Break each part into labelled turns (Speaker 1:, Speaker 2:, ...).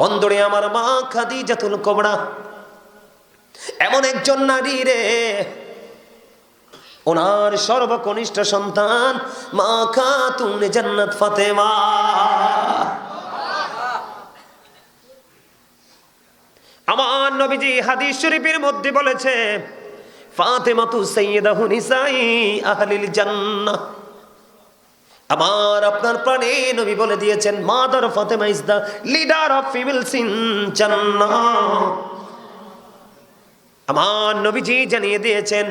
Speaker 1: বন্দরে আমার মা খাদিজাতুল কোবরা। এমন একজন নারী রে, ওনার সর্বকনিষ্ঠ সন্তান মা খাতুন জান্নাত ফাতেমা। আমার নবীজি হাদিস শরীফের মধ্যে বলেছে, ফাতেমাতু সাইয়্যিদাহু নিসাই আহলিল জান্নাহ। আমার আপনার প্রাণে নবী বলে দিয়েছেন, mother Fatema is the leader of female sin আমার নবীজি জানিয়ে দিয়েছেন,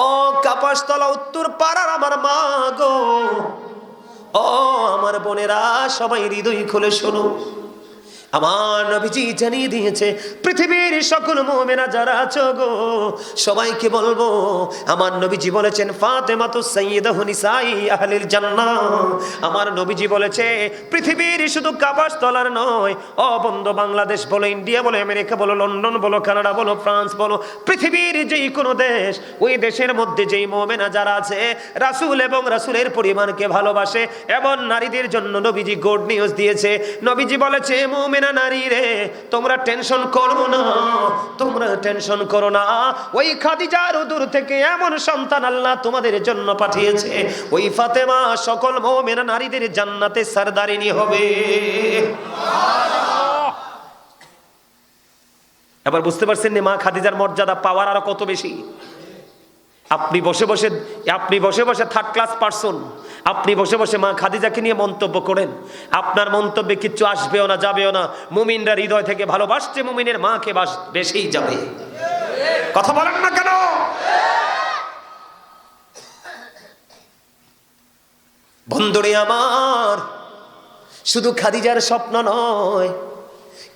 Speaker 1: ও কাপাসতলা উত্তর পাড়ার আমার মা গো। ও আমার বোনেরা, সবাই হৃদয় খুলে শোনো। আমার নবীজি জানিয়ে দিয়েছে, পৃথিবীর সকল মোমেনা যারা আছো গো, সবাইকে বলব, আমার নবীজি বলেছেন ফাতেমা তো সৈয়দ নিসাই আহলিল জান্নাহ। আমার নবীজি বলেছে, পৃথিবীর শুধু কাবাস তলার নয়, ও বন্ধ বাংলাদেশ বলো, ইন্ডিয়া বলো, আমেরিকা বলো, লন্ডন বলো, কানাডা বলো, ফ্রান্স বলো, পৃথিবীর যেই কোনো দেশ, ওই দেশের মধ্যে যেই মোমেনা যারা আছে, রাসূল এবং রাসূলের পরিমাণকে ভালোবাসে এবং নারীদের জন্য নবীজি গুড নিউজ দিয়েছে। নবীজি বলেছে মোমেনা নারী রে? তোমরা টেনশন করো না। তোমরা টেনশন করো না। ওই খাদিজার দূর থেকে এমন সন্তান আল্লাহ তোমাদের জন্য পাঠিয়েছে। ওই ফাতেমা সকল মোমেনা নারীদের জান্নাতে সারদারিনী হবে। এবার বুঝতে পারছেন মা খাদিজার মর্যাদা পাওয়ার আরও কত বেশি? আপনি বসে বসে, আপনি বসে বসে থার্ড ক্লাস পারসন আপনি বসে বসে মা খাদিজাকে নিয়ে মন্তব্য করেন। আপনার মন্তব্যে কিচ্ছু আসবেও না, যাবেও না। মুমিনরা হৃদয় থেকে ভালোবাসছে, মুমিনের মাকে বাস বেশিই যাবে। কথা বলেন না কেন? বন্ধুরে আমার, শুধু খাদিজার স্বপ্ন নয়,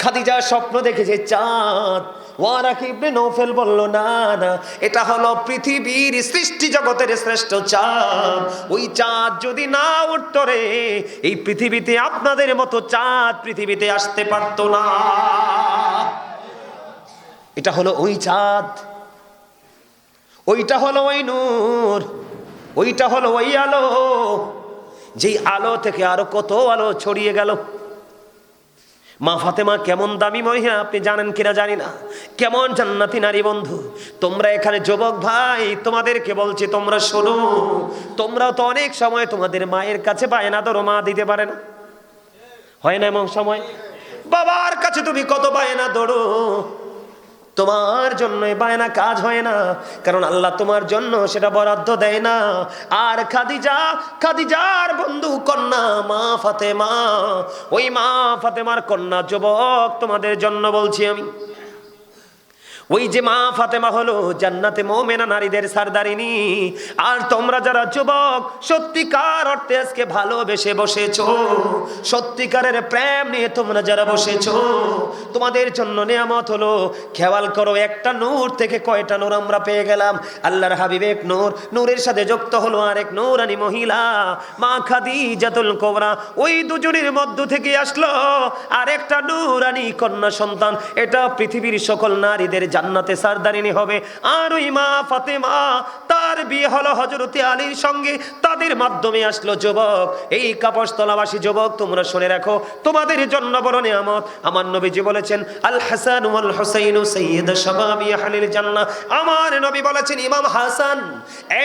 Speaker 1: খাদিজার স্বপ্ন দেখেছে চাঁদ ওয়ারাক ইবনে নৌফেল বলল, না না, এটা হলো পৃথিবীর সৃষ্টি জগতের শ্রেষ্ঠ চাঁদ। ওই চাঁদ যদি না উঠত রে, এই পৃথিবীতে আপনাদের মতো চাঁদ পৃথিবীতে আসতে পারতো না। এটা হলো ওই চাঁদ। ওইটা হলো ওই নূর। ওইটা হলো ওই আলো। যেই আলো থেকে আরও কত আলো ছড়িয়ে গেল। মা ফাতেমা কেমন দামি মহিলা আপনি জানেন কিনা জানি না। কেমন জান্নাতি নারী বন্ধু। তোমরা এখানে যুবক ভাই, তোমাদেরকে বলছি, তোমরা শোনো। তোমরা তো অনেক সময় তোমাদের মায়ের কাছে বায়না ধরো মা দিতে পারে না। হয় না এমন সময়? বাবার কাছে তুমি কত বায়না ধরো তোমার জন্য বায়না কাজ হয় না, কারণ আল্লাহ তোমার জন্য সেটা বরাদ্দ দেয় না। আর খাদিজা, খাদিজার বন্ধু কন্যা মা ফাতেমা, ওই মা ফাতেমার কন্যা যুবক তোমাদের জন্য বলছি আমি। ওই যে মা ফাতেমা হলো, জান্নাতে মোমেনা নারীদের সারদারিনী। আর তোমরা যারা যুবক, সত্যিকার অর্থে আজকে ভালোবেসে বসেছো, সত্যিকারের প্রেম নিয়ে তোমরা যারা বসেছো, তোমাদের জন্য নিয়ামত হলো, খেয়াল করো, একটা নূর থেকে কয়টা নূর আমরা পেয়ে গেলাম? আল্লাহর হাবিবেক নূর, নূরের সাথে যুক্ত হলো আরেক নূরানি মহিলা, মা খাদি জাতুল কোবরা। ওই দুজনের মধ্য থেকে আসলো আরেকটা নূরানি কন্যা সন্তান। এটা পৃথিবীর সকল নারীদের জান্নাতে সারদারিনী হবে। আর ওই মা ফাতেমা, তার বিয়ে হলো হজরতে আলীর সঙ্গে। তাদের মাধ্যমে আসলো যুবক। এই কাপড়তলাবাসী যুবক, তোমরা শুনে রাখো, তোমাদের জন্য বড় নিয়ামত। আমার নবীজি বলেছেন, আল হাসান ওয়াল হুসাইন সাইয়্যিদ শাবাবি আহলিল জান্নাহ। আমার নবী বলেছেন, Imam Hasan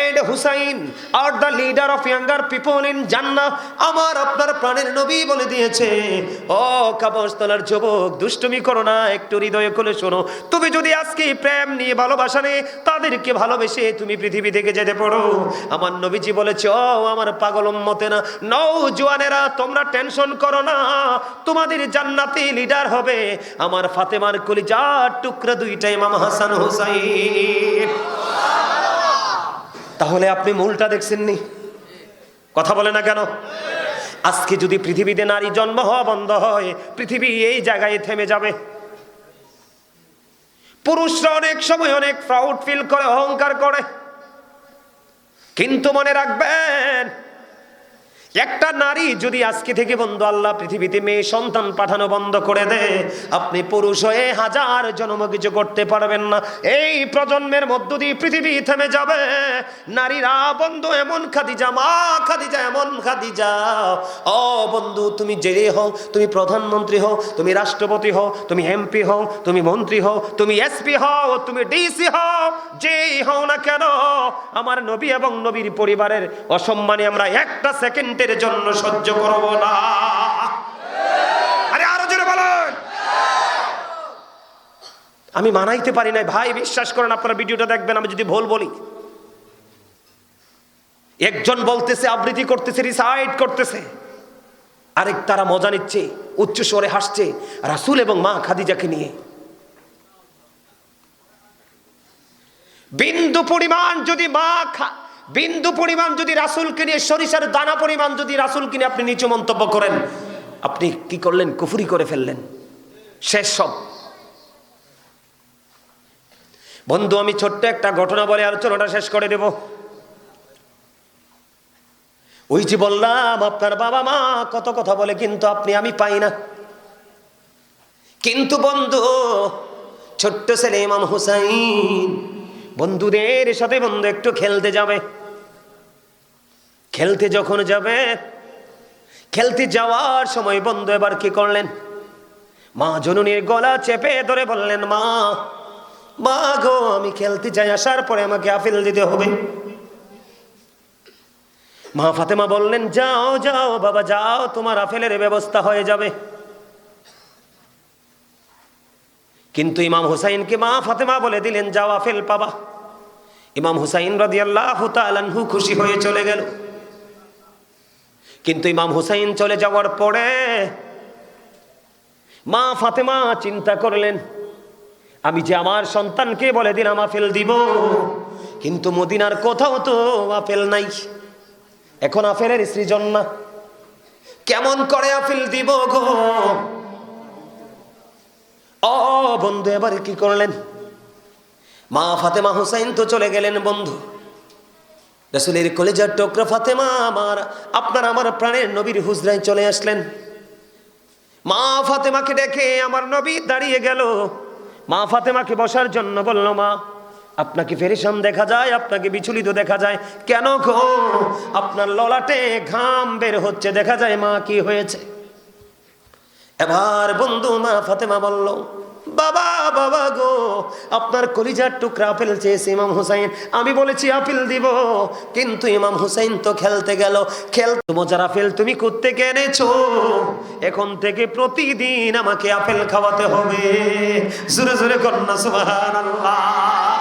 Speaker 1: and Husain are the leader of younger people in Jannah. আমার আপনার প্রাণের নবী বলে দিয়েছে, ও কাপড়তলার যুবক, দুষ্টুমি করো না, একটু হৃদয়ে খুলে শোনো। তুমি যদি আজকে প্রেম নিয়ে ভালোবাসা নিয়ে তাদেরকে ভালোবেসে তুমি পৃথিবী থেকে যেতে পড়ো। আমার নবীজি বলেছে, ও, আমার পাগল মতে না নৌ জোয়ানেরা, তোমরা টেনশন করো না, তোমাদের জান্নাতি লিডার হবে। আমার ফাতেমার কলি কলিজার টুকরা দুইটাই মামা হাসান হুসাইন। তাহলে আপনি মূলটা দেখছেননি? কথা বলে না কেন? আজকে যদি পৃথিবীতে নারী জন্ম হওয়া বন্ধ হয়, পৃথিবী এই জায়গায় থেমে যাবে। পুরুষরা অনেক সময় অনেক প্রাউড ফিল করে অহংকার করে। কিন্তু মনে রাখবেন একটা নারী যদি আজকে থেকে বন্ধু আল্লাহ পৃথিবীতে মেয়ে সন্তান পাঠানো বন্ধ করে দেয়, আপনি পুরুষ হয়ে হাজার জন্ম কিছু করতে পারবেন না। এই প্রজন্মের মধ্য দিয়ে পৃথিবী থেমে যাবে। নারীরা, বন্ধু, এমন খাদিজা, মা খাদিজা, এমন খাদিজা। ও বন্ধু, তুমি জেলে হও, তুমি প্রধানমন্ত্রী হও, তুমি রাষ্ট্রপতি হও, তুমি এমপি হও, তুমি মন্ত্রী হও, তুমি এসপি হও, তুমি ডিসি হও, যেই হও না কেন, আমার নবী এবং নবীর পরিবারের অসম্মানে আমরা একটা সেকেন্ডের জন্য সহ্য করব না। আমি মানাইতে পারি না ভাই, বিশ্বাস করেন, আপনারা ভিডিওটা দেখবেন, আমি যদি ভুল বলি। একজন বলতেছে, আবৃত্তি করতেছে রিসাইড করতেছে। আরেক তারা মজা নিচ্ছে, উচ্চ স্বরে হাসছে, রাসুল এবং মা খাদিজাকে নিয়ে। বিন্দু পরিমাণ যদি মা বিন্দু পরিমাণ যদি রাসুলকে নিয়ে সরিষার দানা পরিমাণ যদি রাসুল কিনে, আপনি নিচু মন্তব্য করেন। আপনি কি করলেন? কুফুরি করে ফেললেন। শেষ সব। বন্ধু, আমি ছোট্ট একটা ঘটনা বলে আলোচনাটা শেষ করে দেব। ওই যে বললাম, আপনার বাবা মা কত কথা বলে, কিন্তু আপনি, আমি পাই না। কিন্তু বন্ধু, ছোট্ট ছেলে ইমাম হুসাইন বন্ধুদের সাথে বন্ধু, একটু খেলতে যাবে। খেলতে যখন যাবে, খেলতে যাওয়ার সময় বন্ধু এবার কি করলেন? মা জননীর গলা চেপে ধরে বললেন, মা মা গো, আমি খেলতে যাই, আসার পরে আমাকে আপিল দিতে হবে। মা ফাতেমা বললেন, যাও যাও, বাবা, যাও, তোমার আফেলের ব্যবস্থা হয়ে যাবে। কিন্তু ইমাম হুসাইনকে মা ফাতেমা বলে দিলেন, যাও আফেল পাবা। ইমাম হুসাইন রাদি আল্লাহ তালানহু খুশি হয়ে চলে গেল। কিন্তু ইমাম হুসাইন চলে যাওয়ার পরে মা ফাতেমা চিন্তা করলেন, আমি যে আমার সন্তানকে বলে দিলাম আফেল দিব, কিন্তু মদিনার কোথাও তো আফেল নাই। এখন আফেলের সৃজন না। কেমন করে আফেল দিব গো? ও বন্ধু, এবারে কি করলেন? মা ফাতেমা হুসাইন তো চলে গেলেন, বন্ধু। রসুলের কলেজার টোকরা ফাতেমা, আমার, আপনার আমার প্রাণের নবীর হুজরায় চলে আসলেন। মা ফাতেমাকে ডেকে আমার নবী দাঁড়িয়ে গেল। মা ফাতেমাকে বসার জন্য বলল, মা, আপনাকে ফেরিসান দেখা যায়, আপনাকে বিচলিত দেখা যায়। কেন গো? আপনার ললাটে ঘাম বের হচ্ছে, দেখা যায় মা কি হয়েছে? এবার বন্ধু মা ফাতেমা বলল, বাবা বাবা গো, আপনার কলিজার টুকরা আপেল চেয়েছে ইমাম হুসাইন। আমি বলেছি আপেল দিব, কিন্তু ইমাম হুসাইন তো খেলতে গেল। খেলতে মজার আপেল তুমি করতে এনেছো? এখন থেকে প্রতিদিন আমাকে আপেল খাওয়াতে হবে। জোরে জোরে কন্যা সুবহানাল্লাহ।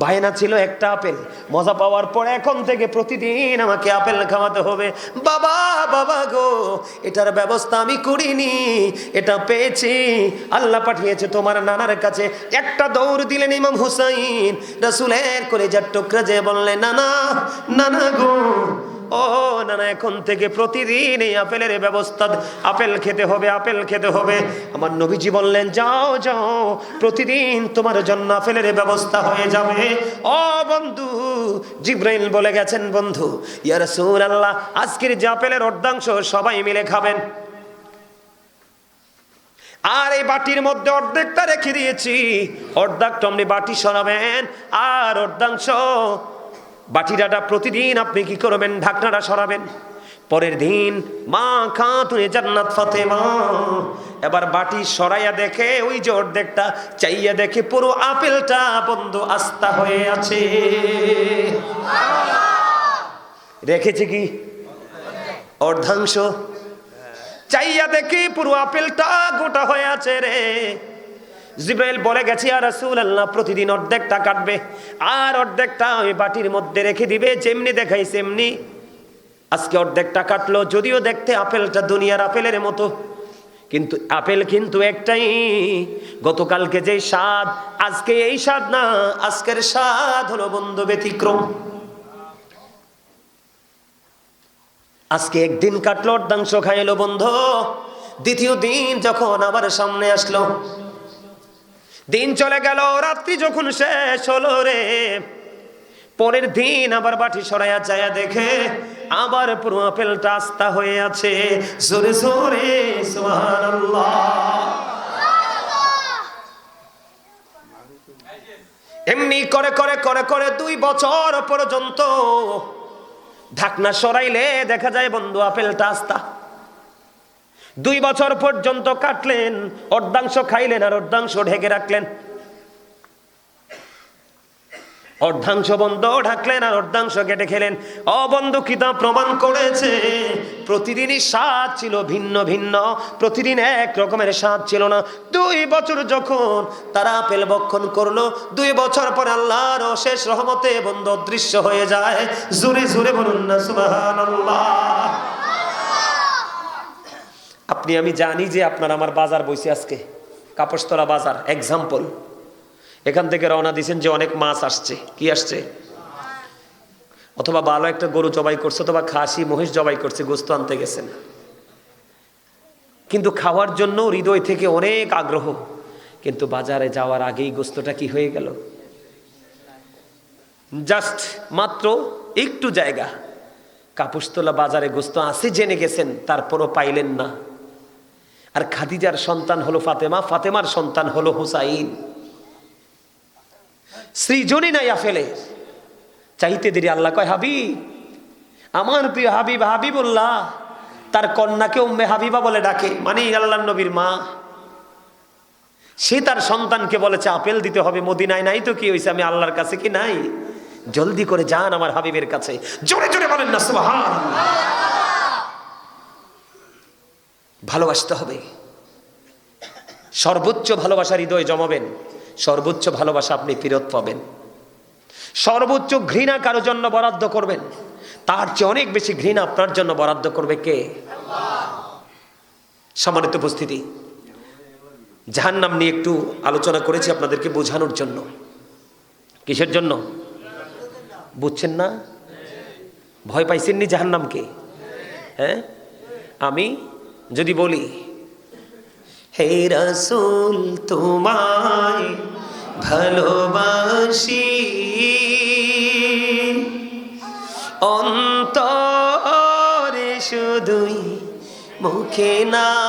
Speaker 1: বায়না ছিল একটা আপেল। মজা পাওয়ার পর এখন থেকে প্রতিদিন আমাকে আপেল খাওয়াতে হবে। বাবা বাবা গো, এটার ব্যবস্থা আমি করিনি। এটা পেয়েছি। আল্লাহ পাঠিয়েছে তোমার নানার কাছে। একটা দৌড় দিলেন ইমাম হুসাইন। রসুলের করে যার টুকরা যে বললেন নানা নানা গো ও না না এখন থেকে প্রতিদিন এই আপেলের ব্যবস্থা, আপেল খেতে হবে, আপেল খেতে হবে। আমার নবীজি বললেন, যাও যাও, প্রতিদিন তোমার জন্য আপেলের ব্যবস্থা হয়ে যাবে। ও বন্ধু, জিব্রাইল বলে গেছেন, বন্ধু ইয়ার সুর আল্লাহ আজকের যে আপেলের অর্ধাংশ সবাই মিলে খাবেন। আর এই বাটির মধ্যে অর্ধেকটা রেখে দিয়েছি। অর্ধেকটা আপনি বাটি সরাবেন, আর অর্ধাংশ বাটিটাটা প্রতিদিন আপনি কি করবেন? ঢাকনাটা সরাবেন। পরের দিন, মা খাতুনে জান্নাত ফাতেমা। এবার বাটি সরাইয়া দেখে, ওই যে অর্ধেকটা চাইয়া দেখে, পুরো আপেলটা বন্ধ আস্থা হয়ে আছে। রেখেছে কি? অর্ধাংশ। চাইয়া দেখি পুরো আপেলটা গোটা হয়ে আছে রে। জিব্রাইল বলে গেছে আর রাসূল আল্লাহ প্রতিদিন অর্ধেকটা কাটবে। আর অর্ধেকটা ওই বাটির মধ্যে রেখে দিবে, যেমনি দেখাই সেমনি। আজকে অর্ধেকটা কাটলো, যদিও দেখতে আপেলটা দুনিয়ার আপেলের মতো। কিন্তু আপেল কিন্তু একটাই। গতকালকে যে স্বাদ, আজকে এই স্বাদ না, আজকের স্বাদ হলো বন্ধু ব্যতিক্রম। আজকে একদিন কাটলো, অর্ধাংশ খাইলো বন্ধ। দ্বিতীয় দিন যখন আবার সামনে আসলো দিন চলে গেল, রাত্রি যখন শেষ হলো রে। পরের দিন আবার বাটি সরাইয়া যায় দেখে আবার পুরো আপেলটা আস্তা হয়ে আছে। জোরে জোরে এমনি করে করে করে করে দুই বছর পর্যন্ত ঢাকনা সরাইলে দেখা যায় বন্ধু, আপেলটা আস্তা। দুই বছর পর্যন্ত কাটলেন, অর্ধাংশ খাইলেন আর অর্ধাংশ ঢেকে রাখলেন। অর্ধাংশ বন্ধ ঢাকলেন আর অর্ধাংশ কেটে খেলেন। অবন্ধু কিতাব প্রমাণ করেছে, প্রতিদিনই স্বাদ ছিল ভিন্ন ভিন্ন, প্রতিদিন এক রকমের স্বাদ ছিল না। দুই বছর যখন তারা আপেল বক্ষণ করল, দুই বছর পর আল্লাহর অশেষ রহমতে বন্ধ অদৃশ্য হয়ে যায়। জোরে জোরে বলুন না, সুবহানাল্লাহ। আপনি, আমি জানি যে আপনার আমার বাজার বইছে আজকে। কাপড়তলা বাজার এক্সাম্পল এখান থেকে রওনা দিয়েছেন যে অনেক মাছ আসছে। কি আসছে? অথবা ভালো একটা গরু জবাই করছে, অথবা খাসি, মহিষ জবাই করছে, গোস্ত আনতে গেছেন। কিন্তু খাওয়ার জন্য হৃদয় থেকে অনেক আগ্রহ। কিন্তু বাজারে যাওয়ার আগেই গোস্তটা কি হয়ে গেল? জাস্ট মাত্র একটু জায়গা। কাপুস্তলা বাজারে গোস্ত আছে, জেনে গেছেন, তারপরও পাইলেন না। আর খাদিজার সন্তান হলো ফাতেমা, ফাতেমার সন্তান হলো হুসাইন। সৃজনই নাই আফেলের চাইতে দেরি আল্লাহ কয়, হাবিব, আমার প্রিয় হাবিব, হাবিবুল্লাহ, তার কন্যাকে উম্মে হাবিবা বলে ডাকে মানে আল্লাহ নবীর মা। সে তার সন্তানকে বলেছে, আপেল দিতে হবে, মদিনায় নাই তো কি হয়েছে আমি আল্লাহর কাছে কি নাই? জলদি করে যান আমার হাবিবের কাছে। জোরে জোরে বলেন না সুবহান ভালোবাসতে হবে। সর্বোচ্চ ভালোবাসার হৃদয় জমাবেন। সর্বোচ্চ ভালোবাসা আপনি ফেরত পাবেন। সর্বোচ্চ ঘৃণা কারোর জন্য বরাদ্দ করবেন। তার চেয়ে অনেক বেশি ঘৃণা আপনার জন্য বরাদ্দ করবে কে? সম্মানিত উপস্থিতি জাহান নাম নিয়ে একটু আলোচনা করেছি আপনাদেরকে বোঝানোর জন্য। কিসের জন্য? বুঝছেন না? ভয় পাইছেননি জাহান নামকে হ্যাঁ? আমি যদি বলি, হে রসুল তোমায় ভালোবাসি। অন্তরে শুধুই মুখে না।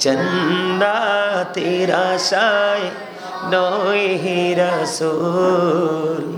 Speaker 1: জন্নাতের আশায় নয় হে রসুল।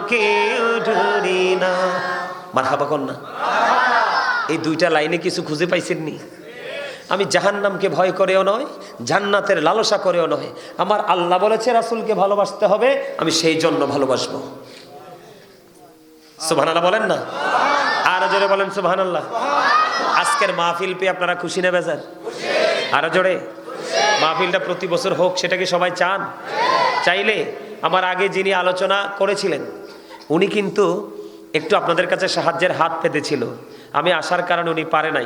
Speaker 1: মারহাবা কন্যা এই দুইটা লাইনে কিছু খুঁজে পাইছেননি আমি জাহান্নামকে ভয় করেও নয়, জান্নাতের লালসা করেও নয়। আমার আল্লাহ বলেছে, রাসুলকে ভালোবাসতে হবে, আমি সেই জন্য ভালোবাসবো। সুবহানাল্লাহ বলেন না? আরও জোরে বলেন সুবহানাল্লাহ। আজকের মাহফিল পেয়ে আপনারা খুশি নেবে স্যার আরও জোরে। মাহফিলটা প্রতি বছর হোক, সেটা কি সবাই চান? চাইলে, আমার আগে যিনি আলোচনা করেছিলেন, উনি কিন্তু একটু আপনাদের কাছে সাহায্যের হাত পেতেছিল। আমি আসার কারণে উনি পারে নাই।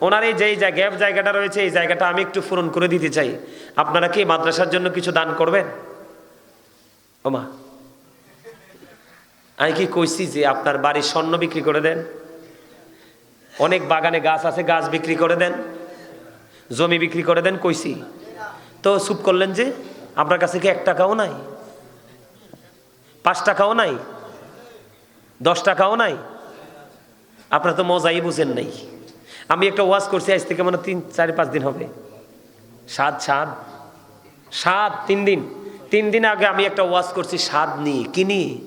Speaker 1: ওনার এই যেই গ্যাপ জায়গাটা রয়েছে, এই জায়গাটা আমি একটু পূরণ করে দিতে চাই। আপনারা কি মাদ্রাসার জন্য কিছু দান করবেন? ওমা। আমি কি কইছি যে আপনার বাড়ির স্বর্ণ বিক্রি করে দেন? অনেক বাগানে গাছ আছে, গাছ বিক্রি করে দেন। জমি বিক্রি করে দেন, কইছি। তো চুপ করলেন যে, আপনার কাছে কি এক টাকাও নাই? পাঁচ টাকাও নাই? দশ টাকাও নাই। আপনারা তো মজাই বুঝেন নাই। আমি একটা ওয়াজ করছি, আজ থেকে মানে তিন, চার, পাঁচ দিন হবে। সাত সাত সাত, তিন দিন। তিন দিন আগে আমি একটা ওয়াজ করছি স্বাদ নিয়ে, কি নিয়ে?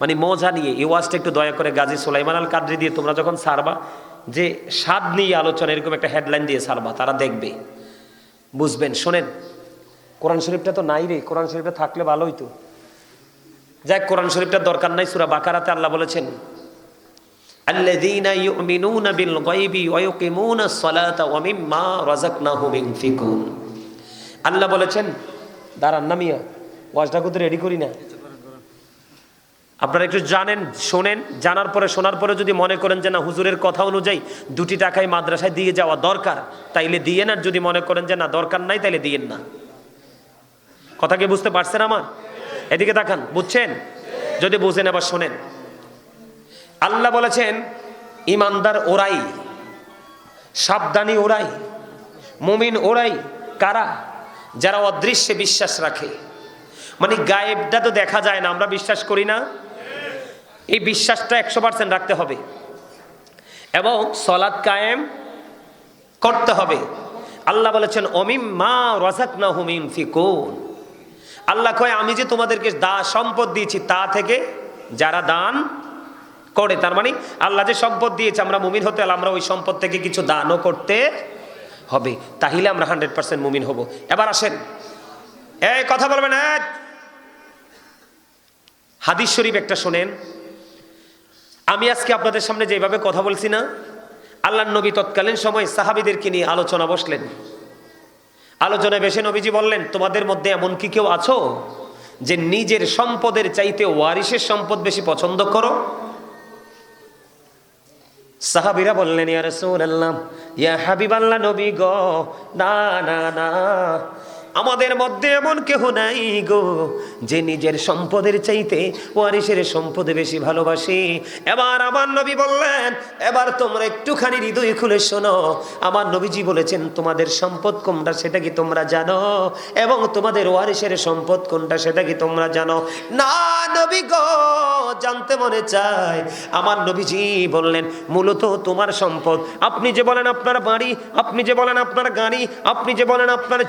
Speaker 1: মানে মজা নিয়ে। এই ওয়াজটা একটু দয়া করে গাজী সোলাইমান আল কাদরি দিয়ে তোমরা যখন সারবা যে স্বাদ নিয়ে আলোচনা, এরকম একটা হেডলাইন দিয়ে সারবা তারা দেখবে। বুঝবেন, শোনেন, কোরআন শরীফটা তো নাই রে, কোরআন শরীফটা থাকলে ভালো হইতো। যাক, কোরআন শরীফটার দরকার নাই, সুরা বাকারাতে আল্লাহ বলেছেন আল্লাহ বলেছেন, দাঁড়ান না মিয়া, ওয়াজটা করতে রেডি করি না। আপনারা একটু জানেন, শোনেন, জানার পরে, শোনার পরে যদি মনে করেন যে না, হুজুরের কথা অনুযায়ী দুটি টাকায় মাদ্রাসায় দিয়ে যাওয়া দরকার, তাইলে দিয়ে না যদি মনে করেন যে না, দরকার নাই, তাইলে দিয়েন না। কথা কি বুঝতে পারছেন আমার? এদিকে তাকান, বুঝছেন? যদি বুঝেন আবার শোনেন। আল্লাহ বলেছেন, ইমানদার ওরাই, সাবধানী ওরাই, মুমিন ওরাই কারা? যারা অদৃশ্যে বিশ্বাস রাখে। মানে গায়েবটা তো দেখা যায় না, আমরা বিশ্বাস করি না। এই বিশ্বাসটা একশো পার্সেন্ট রাখতে হবে। এবং সলাদ কায়েম করতে হবে। আল্লাহ বলেছেন অমিম মা রাজাক না হুমিম ফিকুন আল্লাহ কয়, আমি যে তোমাদেরকে দা সম্পদ দিয়েছি তা থেকে যারা দান করে, তার মানে আল্লাহ যে সম্পদ দিয়েছে, আমরা মুমিন হতে আমরা ওই সম্পদ থেকে কিছু দানও করতে হবে। তাহলে আমরা হান্ড্রেড পার্সেন্ট মুমিন হব। এবার আসেন। এই কথা বলবেন এক হাদিস শরীফ একটা শোনেন। আমি আজকে আপনাদের সামনে যেভাবে কথা বলছি না আল্লাহ নবী তৎকালীন সময় সাহাবিদেরকে নিয়ে আলোচনা বসলেন। আলোচনায় বেশি নবীজি বললেন, তোমাদের মধ্যে এমন কি কেউ আছো যে নিজের সম্পদের চাইতে ওয়ারিসের সম্পদ বেশি পছন্দ করো? সাহাবিরা বললেন, ইয়া রাসূলুল্লাহ, ইয়া হাবিবাল্লাহ নবী গ, না না না আমাদের মধ্যে এমন কেহ নাই গো, যে নিজের সম্পদের চাইতে ওয়ারিসের সম্পদ বেশি ভালোবাসি। এবার আমার নবী বললেন, এবার তোমরা একটুখানি হৃদয় খুলে শোনো। আমার নবীজি বলেছেন, তোমাদের সম্পদ কোনটা সেটা কি তোমরা জানো? এবং তোমাদের ওয়ারিসের সম্পদ কোনটা সেটা কি তোমরা জানো? না নবী গো, জানতে মনে চায়। আমার নবীজি বললেন, মূলত তোমার সম্পদ। আপনি যে বলেন আপনার বাড়ি, আপনি যে বলেন আপনার গাড়ি, আপনি যে বলেন আপনার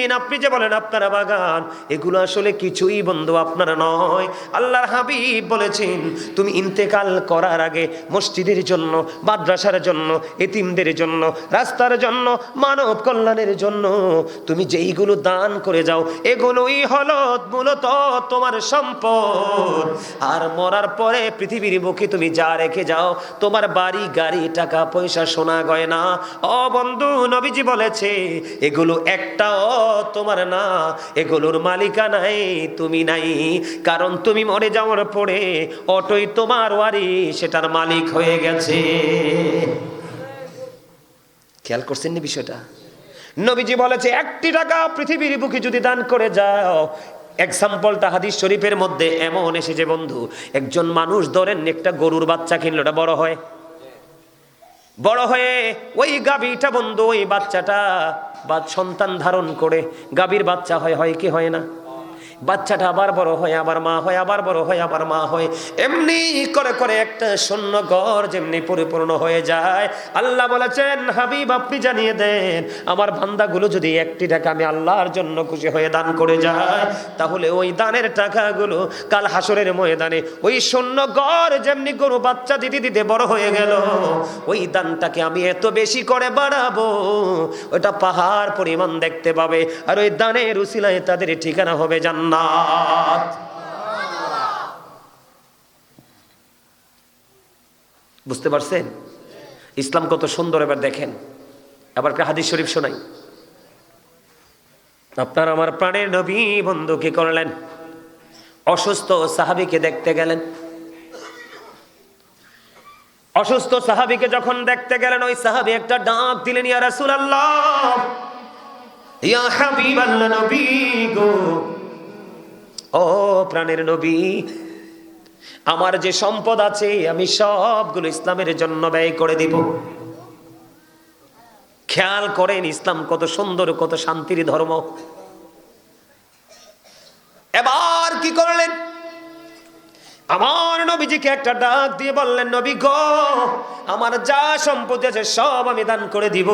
Speaker 1: জমিন আপনি যে বলেন আপনার বাগান, এগুলো আসলে কিছুই বন্ধু আপনারা নয়। আল্লাহর হাবিব বলেছেন, তুমি ইন্তেকাল করার আগে মসজিদের জন্য, মাদ্রাসার জন্য, এতিমদের জন্য, রাস্তার জন্য, মানব কল্যাণের জন্য তুমি যেইগুলো দান করে যাও, এগুলোই হলো মূলত তোমার সম্পদ। আর মরার পরে পৃথিবীর বুকে তুমি যা রেখে যাও, তোমার বাড়ি, গাড়ি, টাকা, পয়সা, সোনা, গয়না। ও বন্ধু, নবীজি বলেছে, এগুলো একটাও তোমার না, এগুলোর মালিকা নাই, তুমি নাই। কারণ তুমি মরে যাওয়ার পরে অটোই তোমার ওয়ারি সেটার মালিক হয়ে গেছে। খেয়াল করছেন নি বিষয়টা? নবীজি বলেছে, একটি টাকা পৃথিবীর বুকে যদি দান করে যাও এক্সাম্পলটা হাদিস শরীফের মধ্যে এমন এসেছে বন্ধু, একজন মানুষ ধরেন একটা গরুর বাচ্চা কিনলো ওটা বড় হয়? বড় হয়ে ওই গাভীটা বন্ধু, ওই বাচ্চাটা বা সন্তান ধারণ করে গাভীর বাচ্চা হয় হয় কি হয় না? বাচ্চাটা আবার বড় হয়, আবার মা হয়, আবার বড় হয়, আবার মা হয়। এমনি করে করে একটা শূন্য ঘর যেমনি পরিপূর্ণ হয়ে যায়। আল্লাহ বলেছেন, হাবিব, আপনি জানিয়ে দেন, আমার বান্দাগুলো যদি একটি টাকা আমি আল্লাহর জন্য খুশি হয়ে দান করে যায়, তাহলে ওই দানের টাকাগুলো কাল হাসরের ময়দানে ওই শূন্য ঘর যেমনি গরু বাচ্চা দিতে দিতে বড় হয়ে গেল, ওই দানটাকে আমি এত বেশি করে বাড়াবো, ওটা পাহাড় পরিমাণ দেখতে পাবে, আর ওই দানের উসিলায় তাদের ঠিকানা হবে জান্নাত। বুঝতে পারছেন? ইসলাম কত সুন্দর, এবার দেখেন। আবার একটা হাদিস শরীফ শোনাই। আপনার আমার প্রাণের নবী বন্ধু কি করলেন? অসুস্থ সাহাবিকে দেখতে গেলেন। অসুস্থ সাহাবিকে যখন দেখতে গেলেন, ওই সাহাবি একটা ডাক দিলেন, ইয়া রাসূলুল্লাহ! ইয়া হাবিবাল্লাহ নবী গো! ও প্রাণের নবী, আমার যে সম্পদ আছে আমি সবগুলো ইসলামের জন্য ব্যয় করে দিব। খেয়াল করেন ইসলাম কত সুন্দর, কত শান্তির ধর্ম। এবার কি করলেন? আমার নবীজিকে একটা ডাক দিয়ে বললেন, নবী গো, আমার যা সম্পত্তি আছে সব আমি দান করে দিব।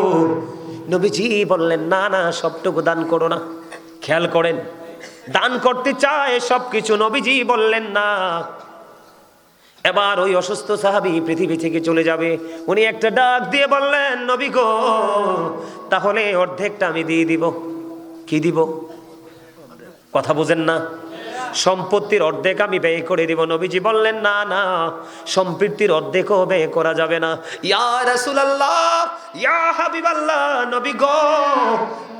Speaker 1: নবীজি বললেন, না না, সবটুকু দান করো না। খেয়াল করেন দান করতে চায় সব কিছু নবীজি বললেন, না। এবার ওই অসুস্থ সাহাবি পৃথিবী থেকে চলে যাবে। উনি একটা ডাক দিয়ে বললেন, নবী গো, তাহলে অর্ধেকটা আমি দিয়ে দিব। কি দিব? কথা বুঝেন না। সম্পত্তির অর্ধেক আমি ব্যয় করে দিব। নবীজি বললেন, না না সম্পৃক্তির অর্ধেকও ব্যয় করা যাবে না।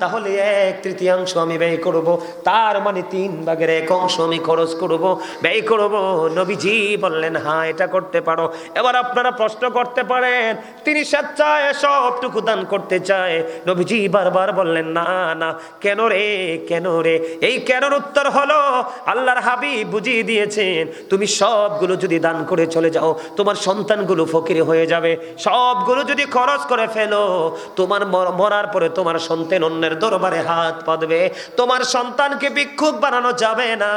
Speaker 1: তাহলে এক তৃতীয়াংশ আমি ব্যয় করব। তার মানে তিন ভাগের এক অংশ আমি খরচ করব, ব্যয় করব। নবীজি বললেন হ্যাঁ এটা করতে পারো। এবার আপনারা প্রশ্ন করতে পারেন, তিনি স্বেচ্ছায় সবটুকু দান করতে চায়? নবীজি বারবার বললেন, না না, কেন রে কেন রে? এই কেনর উত্তর হলো আল্লাহর হাবিব বুঝিয়ে দিয়েছেন, তুমি সবগুলো যদি দান করে চলে যাও, তোমার সন্তানগুলো ফকির হয়ে যাবে। সবগুলো যদি খরচ করে ফেলো, তোমার মরার পরে তোমার সন্তান অন্যের দরবারে হাত পাতবে। তোমার সন্তানকে ভিক্ষুক বানানো যাবে না।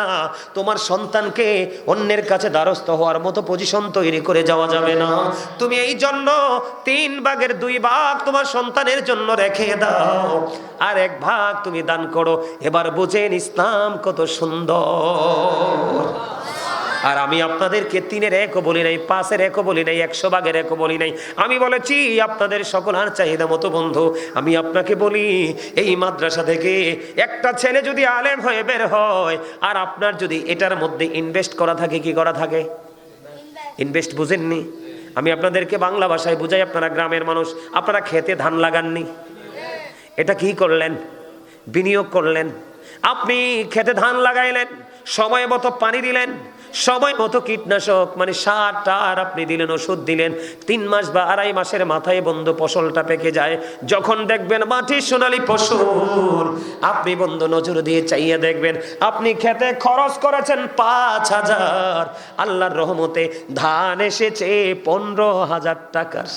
Speaker 1: তোমার সন্তানকে অন্যের কাছে দ্বারস্থ হওয়ার মতো পজিশন তৈরি করে যাওয়া যাবে না। তুমি এই জন্য তিন ভাগের দুই ভাগ তোমার সন্তানের জন্য রেখে দাও। আর এক ভাগ তুমি দান করো। এবার বুঝেন ইসলাম কত সুন্দর। আর আমি আপনাদেরকে তিনের একও বলি নাই, পাঁচের একও বলি নাই, একশো ভাগের একও বলি নাই। আমি বলেছি, আপনাদের সকল আর চাহিদা মতো বন্ধু, আমি আপনাকে বলি, এই মাদ্রাসা থেকে একটা ছেলে যদি আলেম হয়ে বের হয়, আর আপনার যদি এটার মধ্যে ইনভেস্ট করা থাকে, কি করা থাকে? ইনভেস্ট বুঝেননি? আমি আপনাদেরকে বাংলা ভাষায় বুঝাই, আপনারা গ্রামের মানুষ, আপনারা খেতে ধান লাগাননি? এটা কি করলেন? বিনিয়োগ করলেন? আপনি খেতে ধান লাগাইলেন? সময় মতো পানি দিলেন, সময় মতো কীটনাশক মানে সার টার আপনি দিলেন, ওষুধ দিলেন। তিন মাস বা আড়াই মাসের মাথায় বন্ধু ফসলটা পেকে যায়। যখন দেখবেন মাটির সোনালি ফসল, আপনি বন্ধু নজর দিয়ে চাইয়ে দেখবেন, আপনি খেতে খরচ করেছেন পাঁচ হাজার। আল্লাহর রহমতে ধান এসেছে পনেরো হাজার টাকার।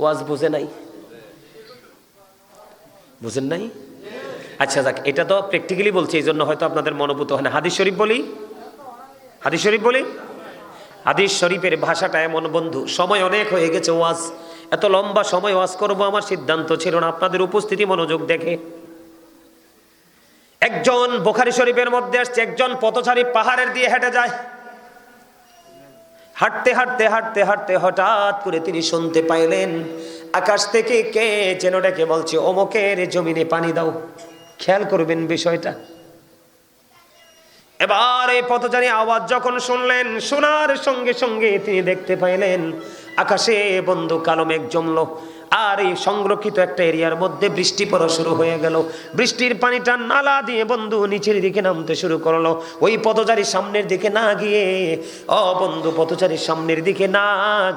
Speaker 1: ওয়াজ বুঝে নাই? বুঝেন নাই? আচ্ছা যাক, এটা তো প্র্যাকটিক্যালি বলছি, এই জন্য হয়তো আপনাদের মনোভূত হয় না। হাদিস শরীফ বলি? হাদিস শরীফ বলি? হাদিস শরীফের ভাষাটা এমন বন্ধু, সময় অনেক হয়ে গেছে ওয়াজ। এত লম্বা সময় ওয়াজ করব আমার সিদ্ধান্ত ছিল না, আপনাদের উপস্থিতি মনোযোগ দেখে। একজন বোখারি শরীফের মধ্যে আসছে, একজন পথচারী পাহাড়ের দিয়ে হেঁটে যায়। হাঁটতে হাঁটতে হাঁটতে হাঁটতে হঠাৎ করে তিনি শুনতে পাইলেন, আকাশ থেকে কে যেন ডেকে বলছে, অমকের জমিনে পানি দাও। খেয়াল করবেন বিষয়টা। এবার এই পথচারী আওয়াজ যখন শুনলেন, শোনার সঙ্গে সঙ্গে তিনি দেখতে পাইলেন, আকাশে বন্ধু কালো মেঘ জমলো। আর এই সংরক্ষিত একটা এরিয়ার মধ্যে বৃষ্টি পড়া শুরু হয়ে গেল। বৃষ্টির পানিটা নালা দিয়ে বন্ধু নিচের দিকে নামতে শুরু করল। ওই পথচারী সামনের দিকে না গিয়ে, অ বন্ধু পথচারীর সামনের দিকে না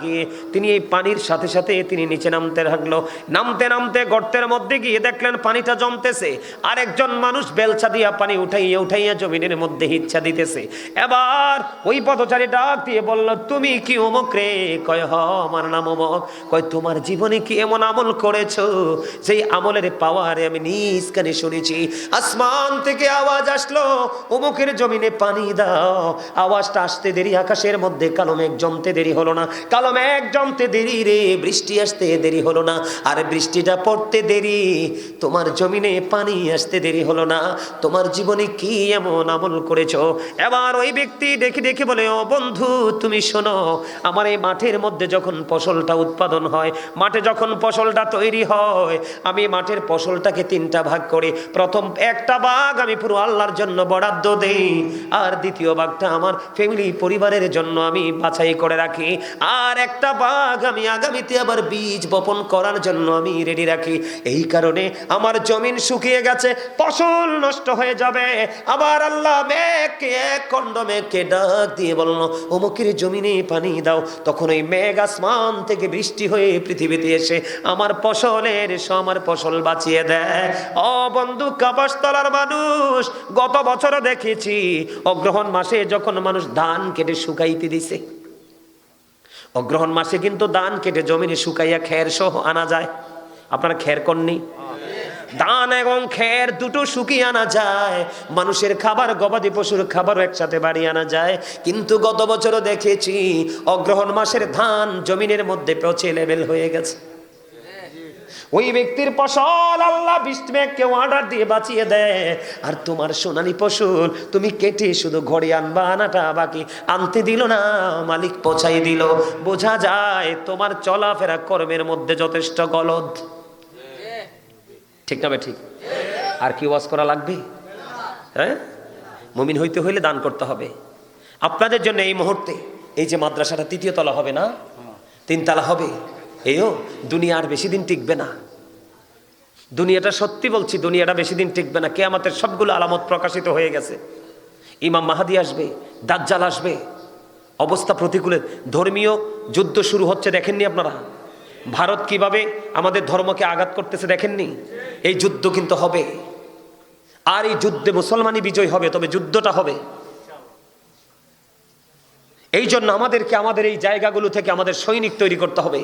Speaker 1: গিয়ে তিনি এই পানির সাথে সাথে তিনি নিচে নামতে থাকল নামতে নামতে গর্তের মধ্যে গিয়ে দেখলেন পানিটা জমতেছে। আর একজন মানুষ বেলচা দিয়া পানি উঠাইয়া উঠাইয়া জমিনের মধ্যে ইচ্ছা দিতেছে। এবার ওই পথচারী ডাক দিয়ে বলল, তুমি কি অমুক রে? কয়, হ, আমার নাম অমক। কয়, তোমার জীবনে কি এমন আমল করেছ? সেই আমলের পাওয়ারে আমি নিজ কানে শুনেছি। আসমান থেকে আওয়াজ আসলো অমুকের জমিনে পানি দাও। আওয়াজটা আসতে দেরি, আকাশের মধ্যে কালো মেঘ জমতে দেরি হলো না। কালো মেঘ জমতে দেরি রে, বৃষ্টি আসতে দেরি হলো না। আর বৃষ্টিটা পড়তে দেরি, তোমার জমিনে পানি আসতে দেরি হলো না। তোমার জীবনে কি এমন আমল করেছ? এবার ওই ব্যক্তি দেখে দেখে বলে, ও বন্ধু, তুমি শোনো, আমার এই মাঠের মধ্যে যখন ফসলটা উৎপাদন হয়, মাঠে যখন ফসলটা তৈরি হয়। আমি মাঠের ফসলটাকে তিনটা ভাগ করি। প্রথম একটা ভাগ আমি পুরো আল্লাহর জন্য বরাদ্দ দেই। আর দ্বিতীয় ভাগটা আমার ফ্যামিলি পরিবারের জন্য আমি বাছাই করে রাখি। আর একটা ভাগ আমি আগামীতে আবার বীজ বপন করার জন্য আমি রেডি রাখি। এই কারণে আমার জমিন শুকিয়ে গেছে, ফসল নষ্ট হয়ে যাবে। আবার আল্লাহ মেঘকে এক খণ্ড মেঘকে ডাক দিয়ে বলল, অমুকের জমিনে পানি দাও। তখন ওই মেঘ আসমান থেকে বৃষ্টি হয়ে পৃথিবীতে এসে আমার ফসলের সব আমার ফসল বাঁচিয়ে দেয়। ও বন্ধু কাপাসতলার মানুষ, গত বছর দেখেছি, অগ্রহণ মাসে যখন মানুষ ধান কেটে শুকাইতে দিছে। অগ্রহণ মাসে কিন্তু ধান কেটে জমিনে শুকাইয়া খের সহ আনা যায়। আপনারা খের করনি ধান এবং খের দুটো শুকিয়ে আনা যায়। মানুষের খাবার, গবাদি পশুর খাবারও একসাথে বাড়ি আনা যায়। কিন্তু গত বছরও দেখেছি, অগ্রহণ মাসের ধান জমিনের মধ্যে পচে লেভেল হয়ে গেছে। ওই ব্যক্তির ফসল আল্লাহ বিষ্ণুকে অর্ডার দিয়ে বাঁচিয়ে দেয়। আর তোমার সোনালি ফসল তুমি কেটে শুধু ঘরে আনবা, আনাটা বাকি। আনতে দিল না, মালিক পচাই দিল। বোঝা যায় তোমার চলাফেরা কর্মের মধ্যে যথেষ্ট গলদ। ঠিক না ঠিক? আর কি ওয়াজ করা লাগবে? হ্যাঁ? মুমিন হইতে হইলে দান করতে হবে। আপনাদের জন্য এই মুহূর্তে এই যে মাদ্রাসাটা তৃতীয় তলা হবে না? তিনতলা হবে। এইও দুনিয়া আর বেশি দিন টিকবে না। দুনিয়াটা সত্যি বলছি, দুনিয়াটা বেশি দিন টিকবে না। কেয়ামাতের সবগুলো আলামত প্রকাশিত হয়ে গেছে। ইমাম মাহাদি আসবে, দাজ্জাল আসবে। অবস্থা প্রতিকূলে ধর্মীয় যুদ্ধ শুরু হচ্ছে, দেখেননি আপনারা? ভারত কীভাবে আমাদের ধর্মকে আঘাত করতেছে, দেখেননি? এই যুদ্ধ কিন্তু হবে। আর এই যুদ্ধে মুসলমানই বিজয় হবে, তবে যুদ্ধটা হবে। এই জন্য আমাদেরকে আমাদের এই জায়গাগুলো থেকে আমাদের সৈনিক তৈরি করতে হবে।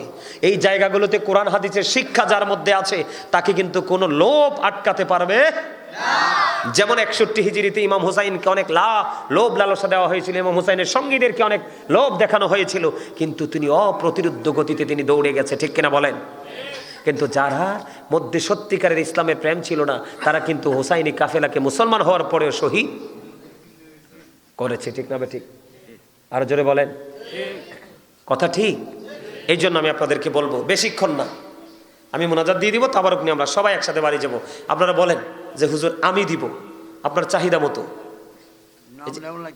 Speaker 1: এই জায়গাগুলোতে কোরআন, হাদিসের শিক্ষা যার মধ্যে আছে, তাকে কিন্তু কোনো লোভ আটকাতে পারবে যেমন একষট্টি হিজড়িতে ইমাম হুসাইনকে অনেক লা, লোভ লালসা দেওয়া হয়েছিল, ইমাম হুসাইনের সঙ্গীদেরকে অনেক লোভ দেখানো হয়েছিল, কিন্তু তিনি অপ্রতিরুদ্ধ গতিতে তিনি দৌড়ে গেছে, ঠিক কিনা বলেন? কিন্তু যারা মধ্যে সত্যিকারের ইসলামের প্রেম ছিল না, তারা কিন্তু হুসাইনি কাফেলাকে মুসলমান হওয়ার পরেও শহীদ করেছে, ঠিক না ঠিক? আরও জোরে বলেন। কথা ঠিক? এই জন্য আমি আপনাদেরকে বলব বেশিক্ষণ না। আমি মোনাজাত দিয়ে দিব তাবারক নিয়ে আমরা সবাই একসাথে বাড়ি যাব। আপনারা বলেন যে হুজুর আমি দিব। আপনার চাহিদা মতো।
Speaker 2: দুলাল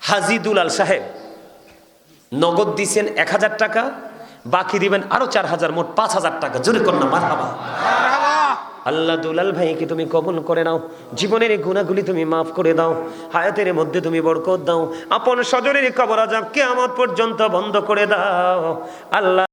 Speaker 1: হাজিদুল আল সাহেব নগদ দিছেন এক হাজার টাকা বাকি দিবেন আরও চার হাজার মোট পাঁচ হাজার টাকা। জোরে কন্যা মার হাবা আল্লাহ দুলাল ভাইকে তুমি কবুল করে নাও। জীবনের গুণাগুলি তুমি মাফ করে দাও। হায়াতের মধ্যে তুমি বরকত দাও। আপন সজরের কবর আজাব কেয়ামত পর্যন্ত বন্ধ করে দাও। আল্লাহ